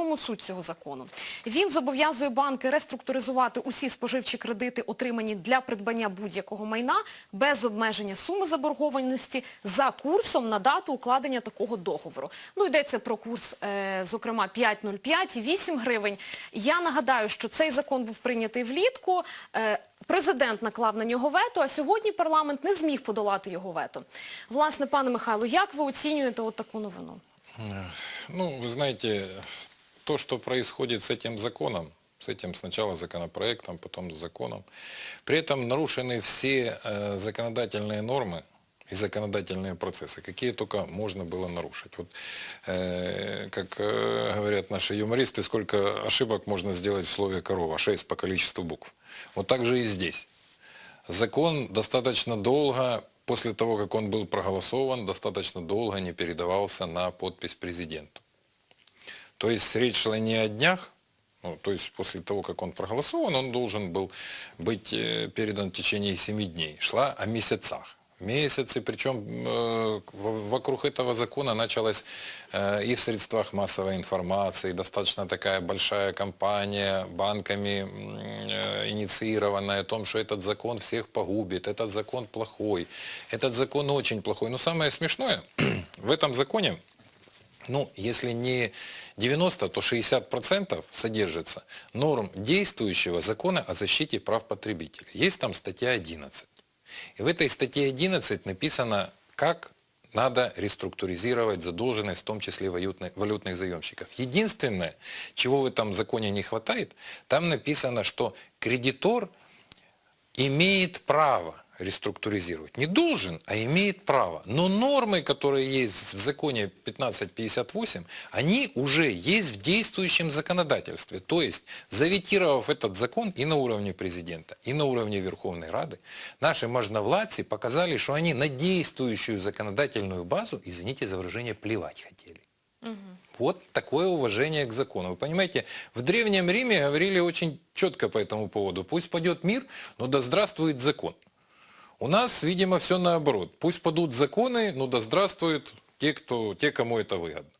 чому суть цього закону? Він зобов'язує банки реструктуризувати усі споживчі кредити, отримані для придбання будь-якого майна, без обмеження суми заборгованості за курсом на дату укладення такого договору. Ну, йдеться про курс, е, зокрема, 5,05 і 8 гривень. Я нагадаю, що цей закон був прийнятий влітку. Е, Президент наклав на нього вето, а сьогодні парламент не зміг подолати його вето. Власне, пане Михайло, як ви оцінюєте от таку новину? Ну, вы знаете, то, что происходит с этим законом, с этим сначала законопроектом, потом с законом, при этом нарушены все э, законодательные нормы и законодательные процессы, какие только можно было нарушить. Вот, э, как э, говорят наши юмористы, сколько ошибок можно сделать в слове «корова», шесть по количеству букв. Вот так же и здесь. Закон достаточно долго, после того, как он был проголосован, достаточно долго не передавался на подпись президенту. То есть речь шла не о днях, ну, то есть после того, как он проголосован, он должен был быть э, передан в течение 7 дней. Шла о месяцах. Месяцы, причем э, вокруг этого закона началась э, и в средствах массовой информации достаточно такая большая кампания банками э, инициированная о том, что этот закон всех погубит, этот закон плохой, этот закон очень плохой. Но самое смешное, в этом законе ну, если не 90, то 60% содержится норм действующего закона о защите прав потребителей. Есть там статья 11. И в этой статье 11 написано, как надо реструктуризировать задолженность, в том числе валютной- валютных заемщиков. Единственное, чего в этом законе не хватает, там написано, что кредитор имеет право реструктуризировать. Не должен, а имеет право. Но нормы, которые есть в законе 1558, они уже есть в действующем законодательстве. То есть, заветировав этот закон и на уровне президента, и на уровне Верховной Рады, наши можновладцы показали, что они на действующую законодательную базу, извините за выражение, плевать хотели. Вот такое уважение к закону. Вы понимаете, в Древнем Риме говорили очень четко по этому поводу. Пусть падет мир, но да здравствует закон. У нас, видимо, все наоборот. Пусть падут законы, но да здравствуют те, кто, те, кому это выгодно.